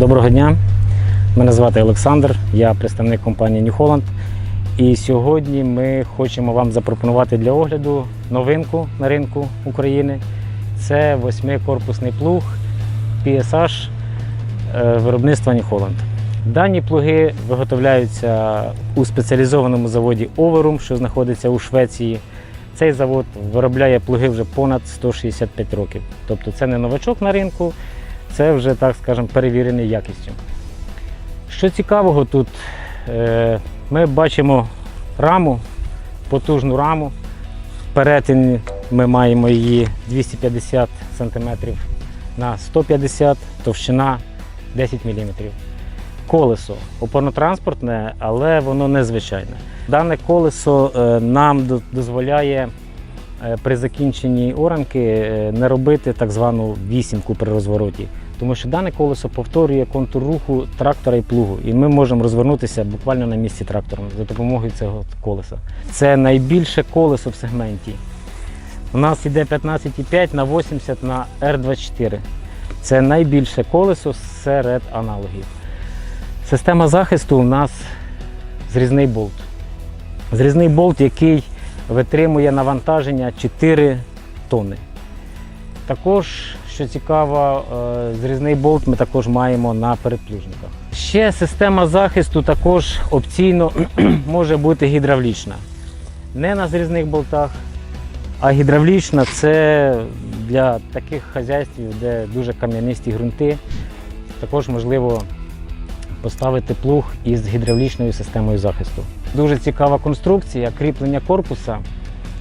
Доброго дня. Мене звати Олександр, я представник компанії New Holland. І сьогодні ми хочемо вам запропонувати для огляду новинку на ринку України. Це восьмикорпусний плуг PSH е, виробництва New Holland. Дані плуги виготовляються у спеціалізованому заводі Overum, що знаходиться у Швеції. Цей завод виробляє плуги вже понад 165 років. Тобто це не новачок на ринку, це вже, так скажемо, перевірений якістю. Що цікавого тут, е, ми бачимо раму, потужну раму. Перетин ми маємо її 250 см на 150 товщина 10 мм. Колесо опорно-транспортне, але воно незвичайне. Дане колесо е, нам дозволяє е, при закінченні оранки не робити так звану вісімку при розвороті. Тому що дане колесо повторює контур руху трактора і плугу, і ми можемо розвернутися буквально на місці трактором за допомогою цього колеса. Це найбільше колесо в сегменті. У нас йде 15,5 на 80 на R24. Це найбільше колесо серед аналогів. Система захисту у нас зрізний болт. Зрізний болт, який витримує навантаження 4 тонни. Також, що цікаво, е, зрізний болт ми також маємо на передплужниках. Ще система захисту також опційно може бути гідравлічна. Не на зрізних болтах, а гідравлічна це для таких хазяйств, де дуже кам'янисті ґрунти. Також можливо поставити плуг із гідравлічною системою захисту. Дуже цікава конструкція, кріплення корпуса.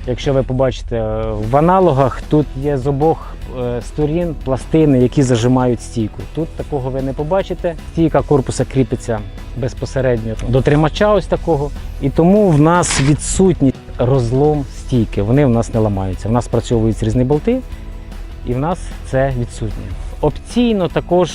Якщо ви побачите е, в аналогах, тут є з обох е, сторін пластини, які зажимають стійку. Тут такого ви не побачите. Стійка корпуса кріпиться безпосередньо до тримача ось такого. І тому в нас відсутній розлом стійки. Вони в нас не ламаються. В нас працьовують різні болти, і в нас це відсутнє. Опційно також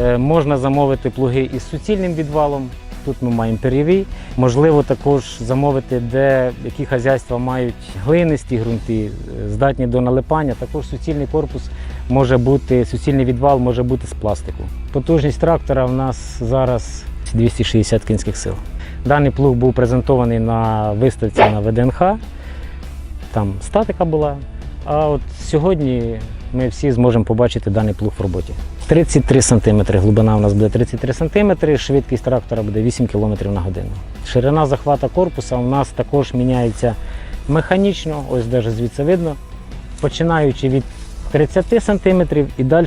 е, можна замовити плуги із суцільним відвалом. Тут ми маємо пер'єві. Можливо, також замовити, де які хазяйства мають глинисті ґрунти, е, здатні до налипання. Також суцільний корпус може бути, суцільний відвал може бути з пластику. Потужність трактора в нас зараз 260 кінських сил. Даний плуг був презентований на виставці на ВДНХ. Там статика була. А от сьогодні ми всі зможемо побачити даний плуг в роботі. 33 см, глибина у нас буде 33 см, швидкість трактора буде 8 км на годину. Ширина захвата корпуса у нас також міняється механічно, ось навіть звідси видно, починаючи від 30 см і далі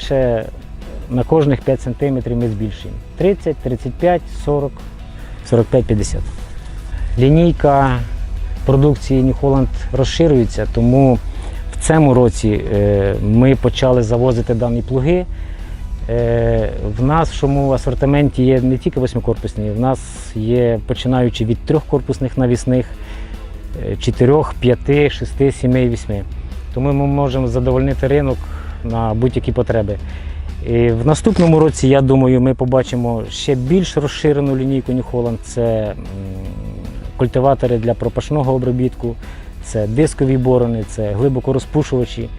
на кожних 5 см ми збільшуємо. 30, 35, 40, 45, 50. Лінійка продукції New Holland розширюється, тому цьому році е, ми почали завозити дані плуги. Е, В нашому асортименті є не тільки восьмикорпусні, в нас є починаючи від трьохкорпусних навісних, е, чотирьох, п'яти, шести, сіми, вісьми. Тому ми можемо задовольнити ринок на будь-які потреби. І в наступному році, я думаю, ми побачимо ще більш розширену лінійку New Holland. Це культиватори для пропашного обробітку, це дискові борони, це глибокорозпушувачі.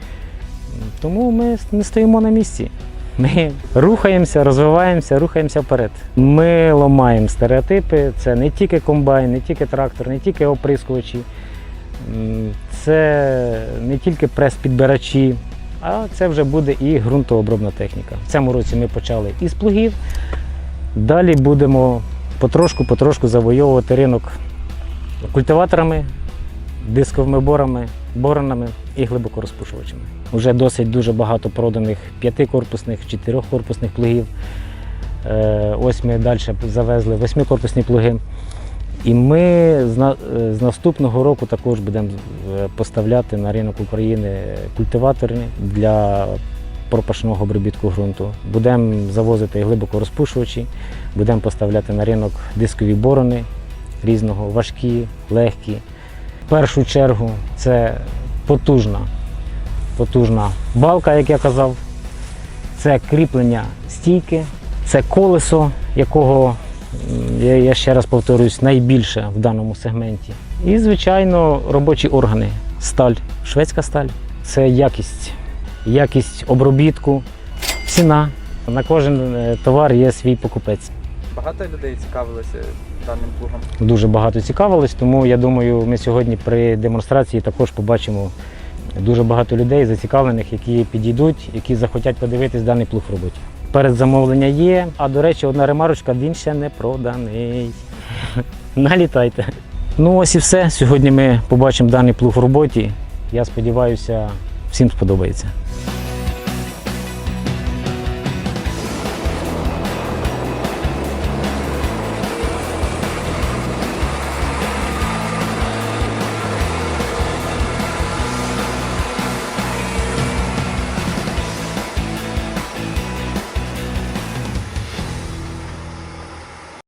Тому ми не стоїмо на місці. Ми рухаємося, розвиваємося, рухаємося вперед. Ми ламаємо стереотипи. Це не тільки комбайн, не тільки трактор, не тільки оприскувачі, це не тільки прес-підбирачі, а це вже буде і ґрунтообробна техніка. В цьому році ми почали із плугів. Далі будемо потрошку-потрошку завойовувати ринок культиваторами, дисковими борами, боронами і глибокорозпушувачами. Уже досить дуже багато проданих п'ятикорпусних, чотирьохкорпусних плугів. Е, Ось ми далі завезли восьмикорпусні плуги. І ми з е, наступного року також будемо е, поставляти на ринок України культиватори для пропашного обробітку ґрунту. Будемо завозити глибокорозпушувачі, будемо поставляти на ринок дискові борони різного, важкі, легкі. В першу чергу це потужна, потужна балка, як я казав, це кріплення стійки, це колесо, якого я, ще раз повторюсь, найбільше в даному сегменті. І, звичайно, робочі органи. Сталь, шведська сталь це якість, якість обробітку, ціна. На кожен е, товар є свій покупець. Багато людей цікавилося даним плугом. Дуже багато цікавилось, тому я думаю, ми сьогодні при демонстрації також побачимо дуже багато людей зацікавлених, які підійдуть, які захотять подивитись даний плуг в роботі. Передзамовлення є. А до речі, одна ремарочка, він ще не проданий. Налітайте. Ну ось і все. Сьогодні ми побачимо даний плуг в роботі. Я сподіваюся, всім сподобається.